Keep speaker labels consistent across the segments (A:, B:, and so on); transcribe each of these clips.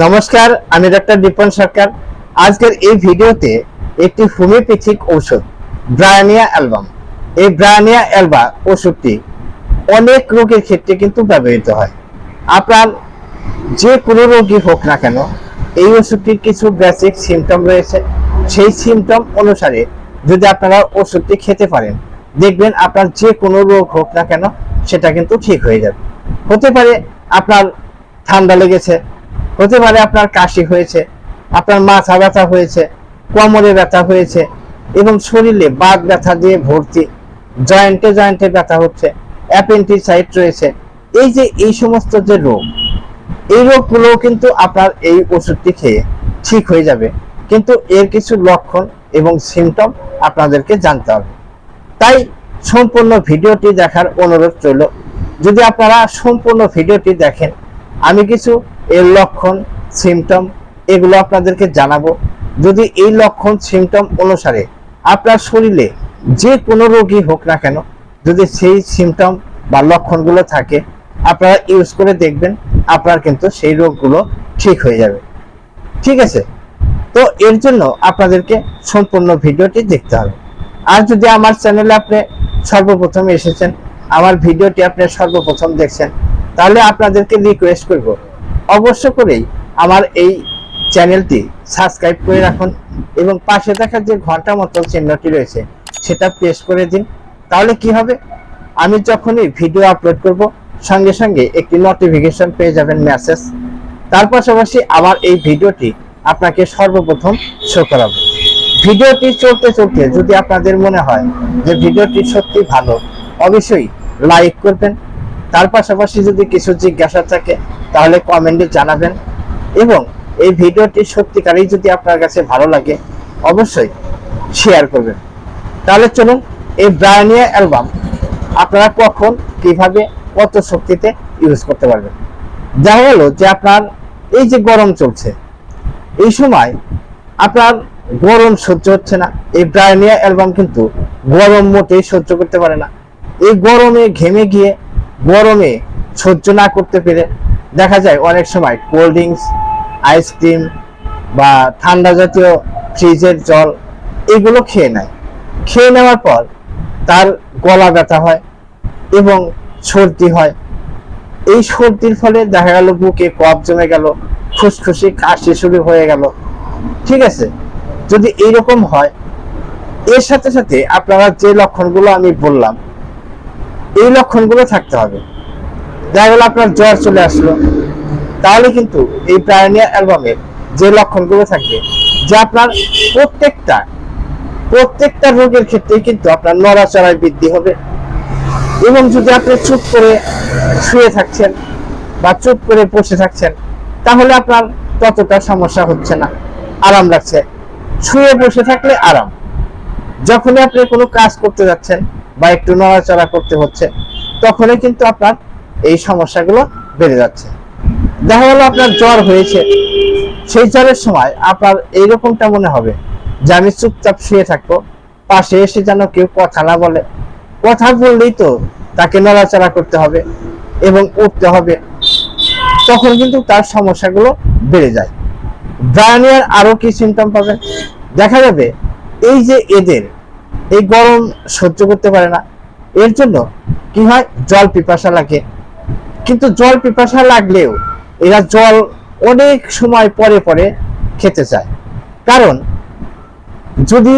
A: নমস্কার, আমি ডক্টর দীপন সরকার। আজকের এই ভিডিওতে একটি হোমিওপ্যাথিক ঔষধ, ব্রায়ানিয়া অ্যালবাম। এই ব্রায়ানিয়া অ্যালবা ওষুধটি অনেক রোগের ক্ষেত্রে কিন্তু ব্যবহৃত হয়। আপনার যে কোনো রোগী হোক না কেন, এই ওষুধটির কিছু বেসিক সিমটম রয়েছে। সেই সিমটম অনুসারে যদি আপনারা ওষুধটি খেতে পারেন, দেখবেন আপনার যে কোনো রোগ হোক না কেন, সেটা কিন্তু ঠিক হয়ে যাবে। হতে পারে আপনার ঠান্ডা লেগেছে হতে পারে আপনার কাশি হয়েছে, আপনার মাথা ব্যথা হয়েছে, কোমরে ব্যথা হয়েছে এবং শরীরে বাত ব্যথা দিয়ে ভর্তি জয়েন্টে জয়েন্টে ব্যথা হচ্ছে অ্যাপেন্টিসাইট রয়েছে। এই যে এই সমস্ত যে রোগ, এই রোগগুলোও কিন্তু আপনার এই ওষুধটি খেয়ে ঠিক হয়ে যাবে। কিন্তু এর কিছু লক্ষণ এবং সিমটম আপনাদেরকে জানতে হবে। তাই সম্পূর্ণ ভিডিওটি দেখার অনুরোধ রইল। যদি আপনারা সম্পূর্ণ ভিডিওটি দেখেন, আমি কিছু এর লক্ষণ সিমটম এগুলো আপনাদেরকে জানাব। যদি এই লক্ষণ সিমটম অনুসারে আপনার শরীরে যে কোনো রোগী হোক না কেন, যদি সেই সিমটম বা লক্ষণগুলো থাকে, আপনারা ইউজ করে দেখবেন, আপনার কিন্তু সেই রোগগুলো ঠিক হয়ে যাবে। ঠিক আছে? তো এর জন্য আপনাদেরকে সম্পূর্ণ ভিডিওটি দেখতে হবে। আর যদি আমার চ্যানেলে আপনি সর্বপ্রথম এসেছেন, আমার ভিডিওটি আপনি সর্বপ্রথম দেখছেন, তাহলে আপনাদেরকে রিকোয়েস্ট করব অবশ্য করেই আমার এই চ্যানেলটি সাবস্ক্রাইব করে রাখুন এবং পাশে থাকা যে ঘণ্টা মতো চিহ্নটি রয়েছে, সেটা প্রেস করে দিন। তাহলে কি হবে? আমি যখনই ভিডিও আপলোড করব, সঙ্গে সঙ্গে একটি নোটিফিকেশন পেয়ে যাবেন মেসেজ তার পাশাপাশি আমার এই ভিডিওটি আপনাকে সর্বপ্রথম শো করাবো। ভিডিওটি চলতে চলতে যদি আপনাদের মনে হয় যে ভিডিওটি সত্যি ভালো, অবশ্যই লাইক করবেন। তার পাশাপাশি যদি কিছু জিজ্ঞাসা থাকে তাহলে কমেন্টে জানাবেন। এবং এই ভিডিওটি সত্যিকারেই যদি আপনার কাছে ভালো লাগে, অবশ্যই শেয়ার করবেন। তাহলে চলুন এই ব্রায়ানিয়া অ্যালবাম আপনারা কখন, কীভাবে, কত শক্তিতে ইউজ করতে পারবেন। দেখা গেল যে আপনার এই যে গরম চলছে, এই সময় আপনার গরম সহ্য হচ্ছে না। এই ব্রায়ানিয়া অ্যালবাম কিন্তু গরম মোটেই সহ্য করতে পারে না। এই গরমে ঘেমে গিয়ে গরমে সহ্য না করতে পেরে দেখা যায় অনেক সময় কোল্ড ড্রিঙ্কস আইসক্রিম বা ঠান্ডা জাতীয় ফ্রিজের জল এগুলো খেয়ে নেয়। খেয়ে নেওয়ার পর তার গলা ব্যথা হয় এবং সর্দি হয়। এই সর্দির ফলে দেখা গেল বুকে কফ জমে গেল, ফুসফুসি কাশি শুরু হয়ে গেল। ঠিক আছে? যদি এইরকম হয়, এর সাথে সাথে আপনারা যে লক্ষণগুলো আমি বললাম, এই লক্ষণগুলো থাকতে হবে। দেখা গেল আপনার জ্বর চলে আসলো। তাহলে কিন্তু এই প্রায়নিয়া অ্যালবামের যে লক্ষণগুলো থাকবে, যে আপনার প্রত্যেকটা প্রত্যেকটা রোগের ক্ষেত্রে কিন্তু আপনার নড়াচড়ায় বৃদ্ধি হবে। এবং যদি আপনি চুপ করে শুয়ে থাকছেন বা চুপ করে বসে থাকছেন, তাহলে আপনার ততটা সমস্যা হচ্ছে না। আরাম লাগছে। শুয়ে বসে থাকলে আরাম। যখনই আপনি কোনো কাজ করতে যাচ্ছেন বা একটু নড়াচড়া করতে হচ্ছে, তখনই কিন্তু আপনার এই সমস্যাগুলো বেড়ে যাচ্ছে। দেখা গেল আপনার জ্বর হয়েছে। সেই জ্বরের সময় আপনার এইরকমটা মনে হবে যে আমি চুপচাপ শুয়ে থাকব, পাশে এসে যেন কেউ কথা না বলে। কথা বললেই তো তাকে নড়াচড়া করতে হবে এবং উঠতে হবে। তখন কিন্তু তার সমস্যাগুলো বেড়ে যায়। ব্রায়ানিয়ার আরও কি সিমটম পাবেন দেখা যাবে এই যে এদের, এই গরম সহ্য করতে পারে না। এর জন্য কি হয়? জল পিপাসা লাগে। কিন্তু জল পিপাসা লাগলেও এরা জল অনেক সময় পরে পরে খেতে চায়। কারণ যদি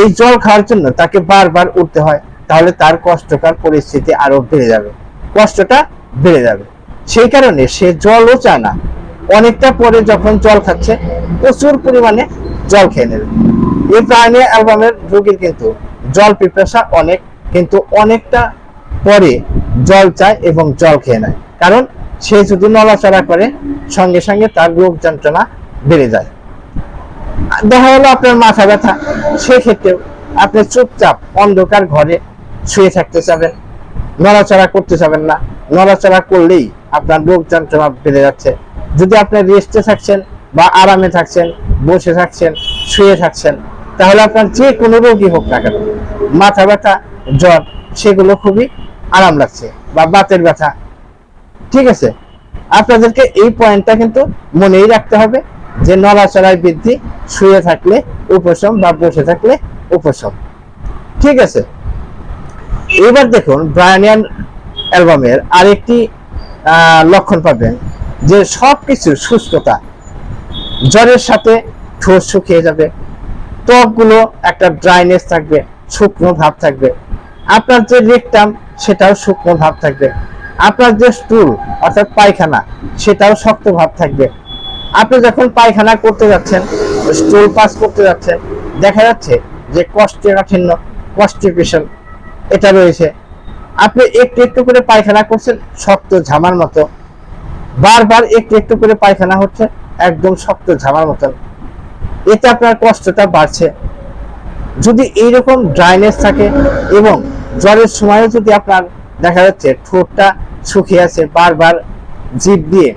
A: এই জল খাওয়ার জন্য তাকে বারবার উঠতে হয়, তাহলে তার কষ্টকর পরিস্থিতি আরও বেড়ে যাবে। কষ্টটা বেড়ে যাবে। সেই কারণে সে জলও চায় না। অনেকটা পরে যখন জল খাচ্ছে, প্রচুর পরিমাণে জল খেয়ে নেবে। এই প্রাণী অ্যালবামের রোগীর কিন্তু জল পিপাসা অনেক, কিন্তু অনেকটা পরে জল চায় এবং জল খেয়ে নেয়। কারণ সে যদি নড়াচড়া করে, সঙ্গে সঙ্গে তার রোগ যন্ত্রণা বেড়ে যায়। দেখা গেলো আপনার মাথা ব্যথা সেক্ষেত্রেও আপনি চুপচাপ অন্ধকার ঘরে শুয়ে থাকতে চাবেন, নড়াচড়া করতে চাবেন না। নড়াচড়া করলেই আপনার রোগ যন্ত্রণা বেড়ে যাচ্ছে। যদি আপনি রেস্টে থাকছেন বা আরামে থাকছেন, বসে থাকছেন, শুয়ে থাকছেন, তাহলে আপনার যে কোনো রোগই হোক না কেন, মাথা ব্যথা, জ্বর, সেগুলো খুবই আরাম লাগছে বা বাতের ব্যথা। ঠিক আছে? আপনাদেরকে এই পয়েন্টটা কিন্তু মনেই রাখতে হবে যে নড়াচড়ায় বৃদ্ধি, শুয়ে থাকলে উপশম বা বসে থাকলে উপশম। ঠিক আছে? এবার দেখুন ব্রায়ানিয়ান অ্যালবামের আরেকটি লক্ষণ পাবেন যে সব সবকিছু সুস্থতা জ্বরের সাথে ঠোঁট শুকিয়ে যাবে, ত্বকগুলো একটা ড্রাইনেস থাকবে, শুকনো ভাব থাকবে। আপনার যে রেকটাম সেটাও শুকনো ভাব থাকবে। আপনার যে স্টুল অর্থাৎ পায়খানা, সেটাও শক্ত ভাব থাকবে। আপনি যখন পায়খানা করতে যাচ্ছেন স্টুল পাস করতে যাচ্ছেন, দেখা যাচ্ছে যে কষ্টেকাঠিন্য কনস্টিপেশন এটা রয়েছে। আপনি একটু একটু করে পায়খানা করছেন, শক্ত ঝামার মতো। বারবার একটু একটু করে পায়খানা হচ্ছে, একদম শক্ত ঝামার মতন। এতে আপনার কষ্টটা বাড়ছে। যদি এইরকম ড্রাইনেস থাকে এবং জ্বরের সময়ও যদি আপনার দেখা যাচ্ছে ঠোঁটটা শুকিয়ে আছে, বারবার জিভ দিয়ে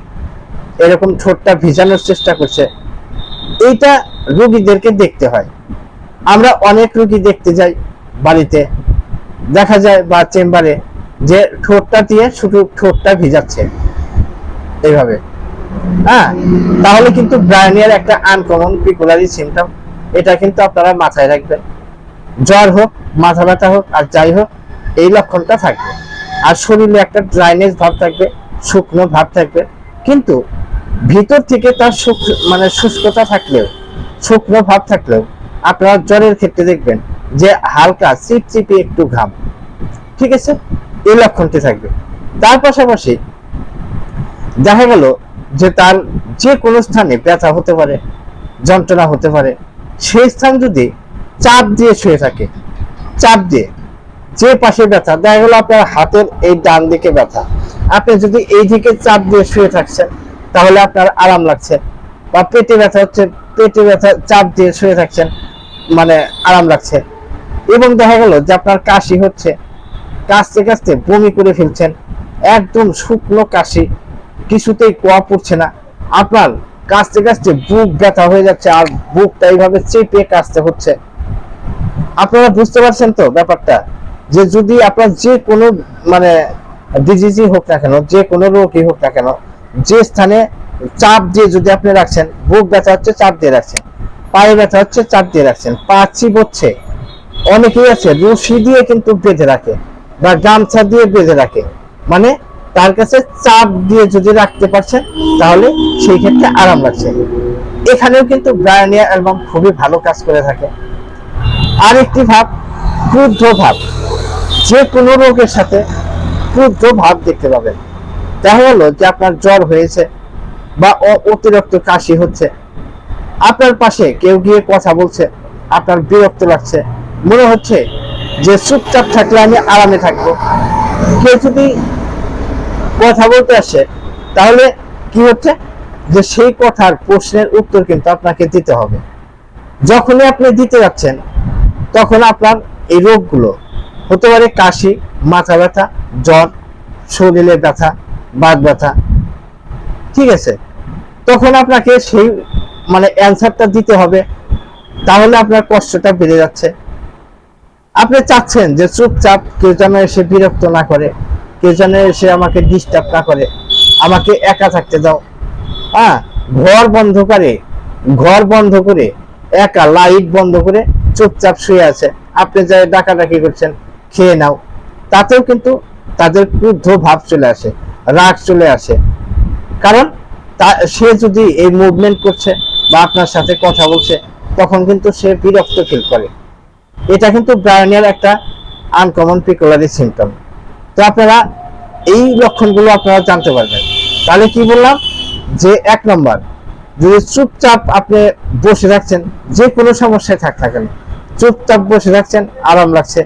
A: এরকম ঠোঁটটা ভিজানোর চেষ্টা করছে, এইটা রোগীদেরকে দেখতে হয়। আমরা অনেক রোগী দেখতে যাই বাড়িতে। দেখা যায় বা চেম্বারে যে ঠোঁটটা দিয়ে শুধু ঠোঁটটা ভিজাচ্ছে। এইভাবে। হ্যাঁ তাহলে কিন্তু ব্রায়ানিয়ার একটা আনকমন পিকুলারি সিমটম এটা কিন্তু আপনারা মাথায় রাখবেন। জ্বর হোক, মাথা ব্যথা হোক আর যাই হোক, এই লক্ষণটা থাকবে। আর শরীরে একটা ড্রাইনেজ ভাব থাকবে, শুকনো ভাব থাকবে। কিন্তু ভিতর থেকে তার মানে শুষ্কতা থাকলেও, শুকনো ভাব থাকলেও আপনারা জ্বরের ক্ষেত্রে দেখবেন যে হালকা চিপচিপি একটু ঘাম। ঠিক আছে? এই লক্ষণটি থাকবে। তার পাশাপাশি দেখা গেল যে তার যে কোনো স্থানে ব্যথা হতে পারে, যন্ত্রণা হতে পারে। সেই স্থান যদি চাপ দিয়ে শুয়ে থাকে। চাপ দিয়ে। যে পাশে ব্যথা, দেখা গেল আপনার হাতের এই ডান দিকে ব্যথা। আপনি যদি এই দিকে চাপ দিয়ে শুয়ে থাকছেন, তাহলে আপনার আরাম লাগছে। বা পেটে ব্যথা হচ্ছে, পেটে ব্যথা, চাপ দিয়ে শুয়ে থাকছেন মানে আরাম লাগছে। এবং দেখা গেল যে আপনার কাশি হচ্ছে, কাশতে কাশতে বমি করে ফেলছেন, একদম শুকনো কাশি, কিছুতেই কোয়া পড়ছে না। আপনার কাশতে কাশতে বুক ব্যথা হয়ে যাচ্ছে আর বুকটা এইভাবে চেপে কাশতে হচ্ছে। আপনারা বুঝতে পারছেন তো ব্যাপারটা? যে যদি আপনার যে কোনো মানে ডিজিজই হোক না কেন, যে কোনো রোগই হোক না কেন, যে স্থানে চাপ দিয়ে যদি আপনি রাখছেন, বুক ব্যথা হচ্ছে চাপ দিয়ে রাখছেন, পায়ে ব্যথা হচ্ছে চাপ দিয়ে রাখছেন, পা চিবোচ্ছে অনেকেই আছে, রশি দিয়ে কিন্তু বেঁধে রাখে বা গামছা দিয়ে বেঁধে রাখে। মানে তার কাছে চাপ দিয়ে যদি রাখতে পারছেন, তাহলে সেই ক্ষেত্রে আরাম লাগছে। এখানেও কিন্তু ব্রায়ানিয়া অ্যালবাম খুবই ভালো কাজ করে থাকে। আরেকটি ভাব, ক্রুদ্ধ ভাব। যে কোনো রোগের সাথে ক্রুদ্ধ ভাব দেখতে পাবেন। দেখা গেল যে আপনার জ্বর হয়েছে বা অতিরিক্ত কাশি হচ্ছে। আপনার পাশে কেউ গিয়ে কথা বলছে, আপনার বিরক্ত লাগছে। মনে হচ্ছে যে চুপচাপ থাকলে আমি আরামে থাকব। কেউ যদি কথা বলতে আসে, তাহলে কি হচ্ছে? যে সেই কথার প্রশ্নের উত্তর কিন্তু আপনাকে দিতে হবে। যখনই আপনি দিতে যাচ্ছেন তখন আপনার এই রোগগুলো হতে পারে কাশি, মাথা ব্যথা, জ্বর, শরীরে ব্যথা, বাত ব্যথা, ঠিক আছে? তখন আপনাকে সেই মানে অ্যান্সারটা দিতে হবে। তাহলে আপনার কষ্টটা বেড়ে যাচ্ছে। আপনি চাচ্ছেন যে চুপচাপ কেউ যেন এসে বিরক্ত না করে, কেউ যেন এসে আমাকে ডিস্টার্ব না করে, আমাকে একা থাকতে দাও। হ্যাঁ ঘর বন্ধ করে, ঘর বন্ধ করে, একা লাইট বন্ধ করে চুপচাপ শুয়ে আছে। আপনি যাই ডাকাডাকি করছেন, খেয়ে নাও। তাতেও কিন্তু তাদের ক্রুদ্ধ ভাব চলে আসে, রাগ চলে আসে। কারণ সে যদি এই মুভমেন্ট করছে বা আপনার সাথে কথা বলছে, তখন কিন্তু সে বিরক্ত ফিল করে। এটা কিন্তু ব্রায়নিয়ার একটা আনকমন পিকুলারি সিমটম তো আপনারা এই লক্ষণগুলো আপনারা জানতে পারবেন। তাহলে কি বললাম? যে এক নম্বর, যদি চুপচাপ আপনি বসে থাকছেন, যে কোনো সমস্যায় থাক না চুপচাপ বসে থাকছেন, আরাম লাগছে।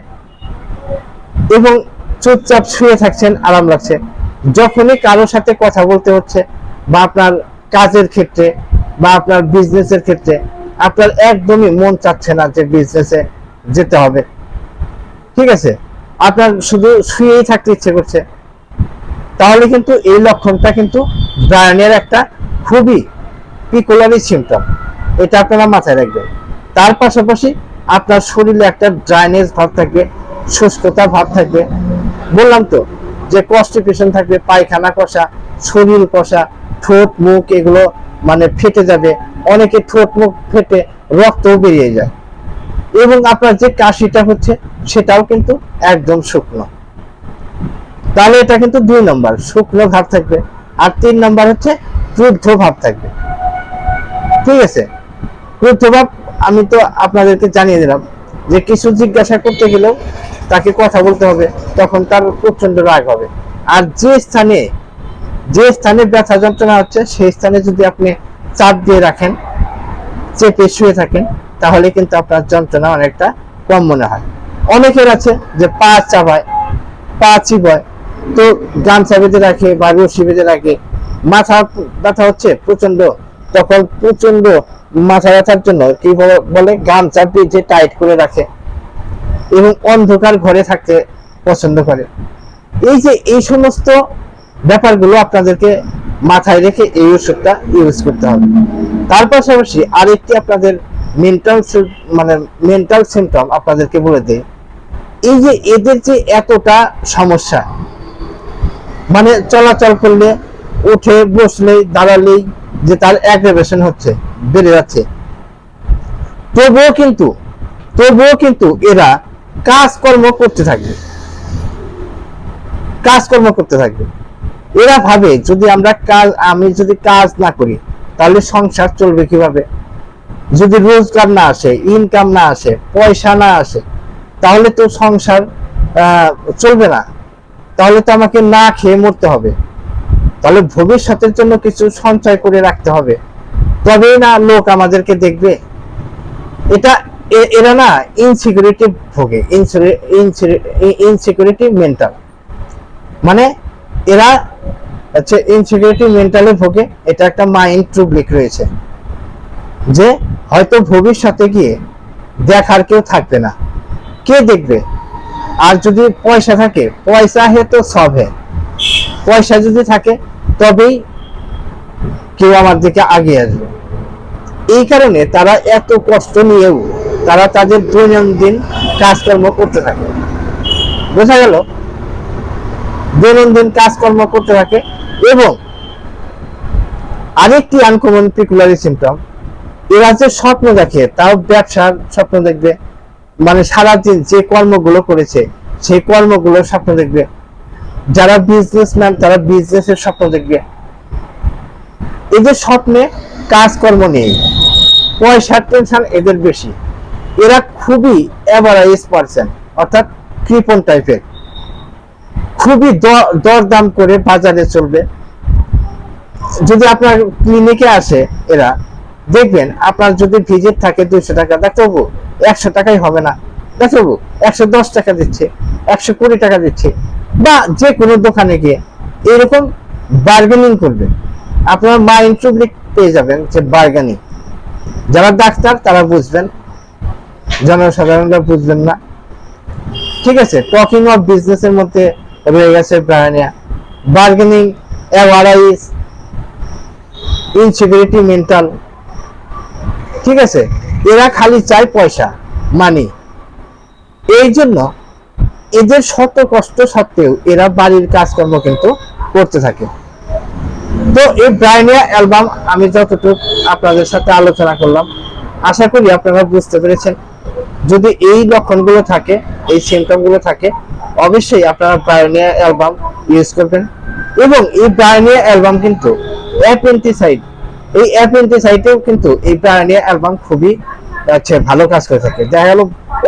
A: এবং চুপচাপ শুয়ে থাকছেন, আরাম লাগছে। যখনই কারোর সাথে কথা বলতে হচ্ছে, বা আপনার কাজের ক্ষেত্রে, বা আপনার বিজনেসের ক্ষেত্রে, আপনার একদমই মন চাচ্ছে না যে বিজনেসে যেতে হবে। ঠিক আছে? আপনার শুধু শুয়েই থাকতে ইচ্ছে করছে। তাহলে কিন্তু এই লক্ষণটা কিন্তু ব্রায়নের একটা খুবই পিকুলারি সিমটম এটা আপনারা মাথায় রাখবেন। তার পাশাপাশি আপনার শরীরে একটা ড্রাইনেজ ভাব থাকবে শুষ্কতা ভাব থাকবে বললাম তো যে কনস্টিপেশন থাকবে, পায়খানা কষা, শরীর কষা, ঠোঁট, মুখ এগুলো মানে ফেটে যাবে, অনেকে ঠোঁট, মুখ ফেটে রক্তও বেরিয়ে যায়। এবং আপনার যে কাশিটা হচ্ছে সেটাও কিন্তু একদম শুকনো। তাহলে এটা কিন্তু দুই নম্বর, শুকনো ভাব থাকবে আর তিন নম্বর হচ্ছে ক্রুদ্ধ ভাব থাকবে। ঠিক আছে? ক্রুদ্ধ ভাব আমি তো আপনাদেরকে জানিয়ে দিলাম যে কিছু জিজ্ঞাসা করতে গেলেও তাকে কথা বলতে হবে, তখন তার প্রচণ্ড রাগ হবে। আর যে স্থানে যে স্থানে ব্যথা যন্ত্রণা হচ্ছে, সেই স্থানে যদি আপনি চাপ দিয়ে রাখেন, চেপে শুয়ে থাকেন, তাহলে কিন্তু আপনার যন্ত্রণা অনেকটা কম মনে হয়। অনেকের আছে যে পা চাবায়, পা চিবায়। তো গামছা বেঁধে রাখে বা রশি বেঁধে রাখে, মাথা ব্যথা হচ্ছে প্রচণ্ড তখন প্রচণ্ড মাথা ব্যথার জন্য কি বলে- গামছা বেঁধে টাইট করে রাখে এবং অন্ধকার ঘরে থাকতে পছন্দ করে। এই যে এই সমস্ত ব্যাপারগুলো আপনাদেরকে মাথায় রেখে এই ওষুধটা ইউজ করতে হবে। তার পাশাপাশি আরেকটি আপনাদের মেন্টাল মানে মেন্টাল সিমটম আপনাদেরকে বলে দেয় এই যে এদের যে এতটা সমস্যা মানে চলাচল করলে, উঠে, বসলেই, দাঁড়ালেই যে তার অ্যাগ্রেভেশন হচ্ছে, বেড়ে যাচ্ছে। তবুও কিন্তু তবুও কিন্তু এরা কাজকর্ম করতে থাকবে। কাজকর্ম করতে থাকবে। এরা ভাবে, যদি আমরা কাজ, আমি যদি কাজ না করি, তাহলে সংসার চলবে কীভাবে? যদি রোজগার না আসে ইনকাম না আসে, পয়সা না আসে, তাহলে তো সংসার চলবে না। তাহলে তো আমাকে না খেয়ে মরতে হবে। তাহলে ভবিষ্যতের জন্য কিছু সঞ্চয় করে রাখতে হবে। তবেই না লোক আমাদেরকে দেখবে। এটা এরা না ইনসিকিউরিটি ভোগে। ইনসিকিউরিটি মেন্টাল মানে এরা হচ্ছে ইনসিকিউরিটি মেন্টালে ভোগে। এটা একটা মাইন্ড ট্রুবলিক রয়েছে। যে হয়তো ভবিষ্যতে গিয়ে দেখার কেউ থাকবে না। কে দেখবে? আর যদি পয়সা থাকে, পয়সা হে তো সব হে। পয়সা যদি থাকে তবেই কেউ আমার দিকে আগিয়ে আসবে। এই কারণে তারা এত কষ্ট নিয়েও তারা তাদের দৈনন্দিন কাজকর্ম করতে থাকে। বোঝা গেল? দৈনন্দিন কাজকর্ম করতে থাকে এবং আরেকটি আনকমন পিকুলারি সিমটম এরা যে স্বপ্ন দেখে, তাও ব্যবসার স্বপ্ন দেখবে। মানে সারাদিন যে কর্মগুলো করেছে, সেই কর্মগুলোর স্বপ্ন দেখবে। যারা বিজনেসম্যান তারা বিজনেসের স্বপ্ন দেখবে। এদের স্বপ্নে কাজকর্ম নেই। পয়সার টেনশন এদের বেশি। এরা খুবই অ্যাভারেজ পার্সন অর্থাৎ কৃপন টাইপের খুবই দরদাম করে বাজারে চলবে। যদি আপনার ক্লিনিকে আসে এরা, দেখবেন আপনার যদি ভিজিট থাকে দুইশো টাকা, ডাক্তারবাবু, একশো টাকাই হবে না। ডাক্তারবাবু, একশো দশ টাকা দিচ্ছে, একশো কুড়ি টাকা দিচ্ছে। বা যে কোনো দোকানে গিয়ে এরকম বার্গেনিং করবে। আপনার মাইন্ড ট্রুবলিক পেয়ে যাবেন যে বার্গেনিং যারা ডাক্তার, তারা বুঝবেন। জনসাধারণরা বুঝবেন না। ঠিক আছে টকিং অফ বিজনেসের মধ্যে রয়ে গেছে ব্রায়ানিয়া বার্গেনিং অ্যাওয়ারাইজ ইনসিকিউরিটি মেন্টাল ঠিক আছে, এরা খালি চায় পয়সা মানি এই জন্য এদের শত কষ্ট সত্ত্বেও এরা বাড়ির কাজকর্ম কিন্তু করতে থাকে। তো এই ব্রাইনিয়া অ্যালবাম আমি যতটুকু আপনাদের সাথে আলোচনা করলাম, আশা করি আপনারা বুঝতে পেরেছেন। যদি এই লক্ষণগুলো থাকে, এই সিমটমগুলো থাকে, অবশ্যই আপনারা ব্রাইনিয়া অ্যালবাম ইউজ করবেন। এবং এই ব্রাইনিয়া অ্যালবাম কিন্তু অ্যাপেন্টিসাইড, এই অ্যাপেন্টিসাইডেও কিন্তু এই ব্রাইনিয়া অ্যালবাম খুবই হচ্ছে ভালো কাজ করে থাকে। দেখা গেল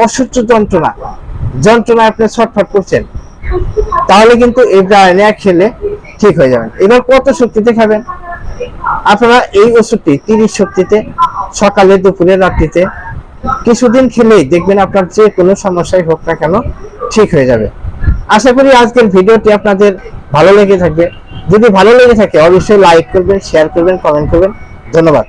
A: অসহ্য যন্ত্রণা যন্ত্রণায় আপনি ছটফট করছেন, তাহলে কিন্তু এই ব্রাইনিয়া খেলে ঠিক হয়ে যাবেন। এবার কত শক্তিতে খাবেন? আপনারা এই ওষুধটি তিরিশ শক্তিতে, সকালে, দুপুরে, রাত্রিতে কিছুদিন খেলেই দেখবেন আপনার যে কোনো সমস্যাই হোক না কেন ঠিক হয়ে যাবে। আশা করি আজকের ভিডিওটি আপনাদের ভালো লেগে থাকবে। যদি ভালো লেগে থাকে, অবশ্যই লাইক করবেন শেয়ার করবেন কমেন্ট করবেন। ধন্যবাদ।